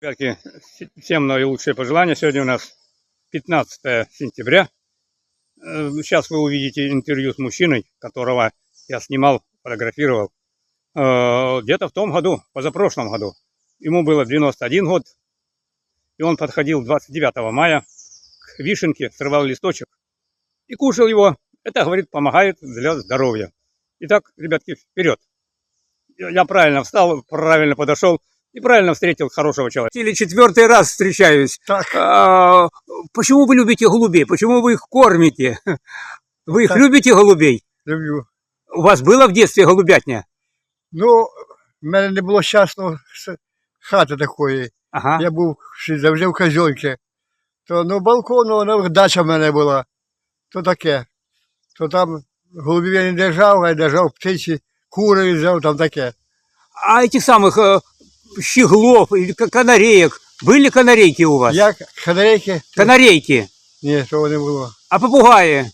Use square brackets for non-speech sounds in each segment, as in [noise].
Ребятки, всем наилучшие пожелания. Сегодня у нас 15 сентября. Э, Сейчас вы увидите интервью с мужчиной, которого я снимал, фотографировал. Э, Где-то в том году, позапрошлом году. Ему было 91 год. И он подходил 29 мая к вишенке, срывал листочек и кушал его. Это, говорит, помогает для здоровья. Итак, ребятки, вперед. Я правильно встал, правильно подошел и правильно встретил хорошего человека. Или четвертый раз встречаюсь. Так, А, почему вы любите голубей? Почему вы их кормите? [laughs] Вы их Так. любите голубей? люблю. У вас было в детстве голубятня? Ну, в мене не було щасного с- хати такої. Ага. Я був ще завжди в казьонці. То ну, балкон, ну, дача в мене була. То таке. То там голубів я не держав, а я держав птиці, кури взяв, там таке. А этих самых э, щеглов или ка- канареек? Были канарейки у вас? Як канарейки? Канарейки. Ні, того не було. А попугаи?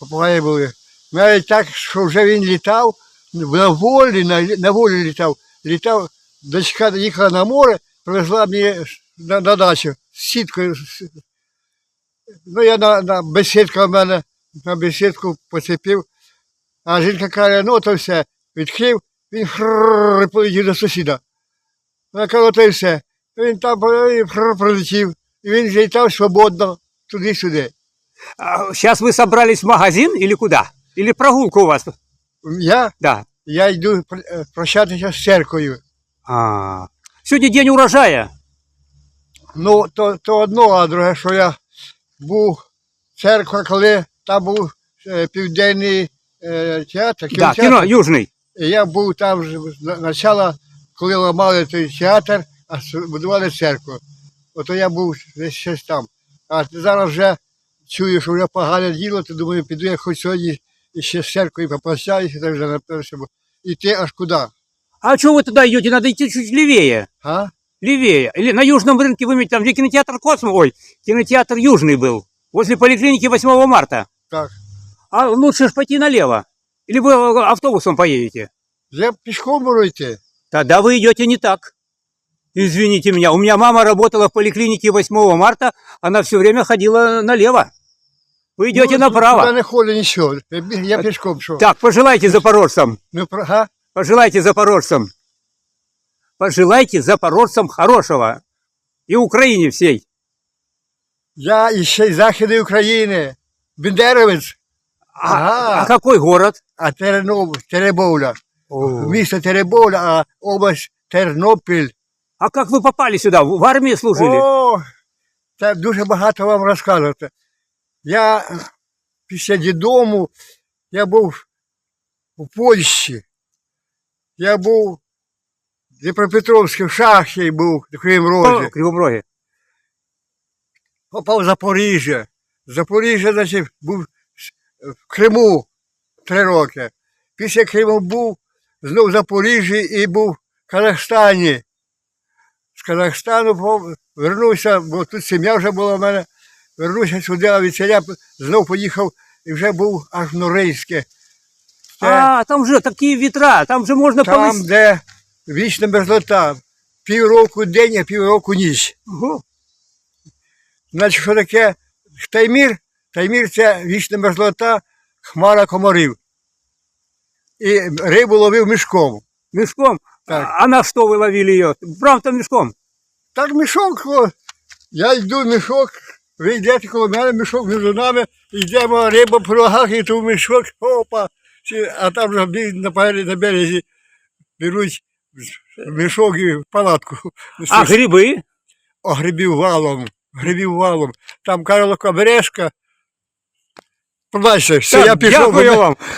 Попугаї були. Навіть так, що вже він літав, на волі, на, на волі літав. Літав, дочка їхала на море, привезла мені на, на дачу з сіткою. Ну, я на, на бесідка в мене, на бесідку поцепив. А жінка каже, ну то все, відкрив, він хрррр, полетів до сусіда. Все. Він там пролетів, і він літав свободно туди-сюди. сейчас вы собрались в магазин или куда? Или прогулка у вас? Я Да. Я йду е, прощатися з церквою. А, сегодня день урожая. Ну, то, то одно, а друге, що я був церква, коли там був е, південний е, театр, Да, кино южный. І я був там на- начало, коли ламали той театр, а с- будували церкву. Ото я був десь щось там. А зараз вже чую, що вже погане діло, то думаю, піду я хоч сьогодні і ще з церквою попрощаюся, так вже наперше. Іти аж куди? А что вы туда идете? Надо идти чуть левее. А? Левее. Или на Южном рынке вы имеете там, где кинотеатр Космо, ой, кинотеатр Южный был, возле поликлиники 8 марта. Так. А лучше ж пойти налево. Или вы э, автобусом поедете? Я пішком можу йти. Тогда вы идете не так. Извините меня, у меня мама работала в поликлинике 8 марта, она все время ходила налево. Вы идете Ну, направо. Туди не ходить нічого. Я, бі- я пішком що. Так, пожелайте запорожцам. Ну, про- га? Пожелайте запорожцам. Пожелайте запорожцам хорошего. И Украине всей. Я іще й Західної України. Бендеровець, А, Ага. а какой город? а Тернов, Теребовля. Місто Теребовля, а область Тернопіль. А как вы попали сюда? В в армии служили? О, це дуже багато вам розказувати. Я після дідому, я був у Польщі. Я був в Дніпропетровській, в Шахті був, в Кривому Розі. Попав в Запоріжжя. З Запоріжжя, значить, був в Криму три роки. Після Криму був знову в Запоріжжі і був в Казахстані. З Казахстану вернувся, бо тут сім'я вже була в мене. Вернувся сюди, а від селя знов поїхав і вже був аж в Норильське. Це А, там же такие ветра, там же можно там, повысить. де вічна мерзлота. Півроку день, а півроку ніч. Ого. Значить, що таке Таймір? Таймір це вічна мерзлота, хмара комарів. І рибу ловив мішком. Мешком. Так. А на что вы ловили ее? Правда мешком? Так мішок, я йду мішок, ви йдете коло мене, мішок між нами, йдемо риба по ногах, і тут мішок, опа, а там вже на, березі- беруть мішок і палатку. А грибы? О, грибів валом, грибів валом. Там Карловка бережка. Побачите, все, я пішов. дякую вам.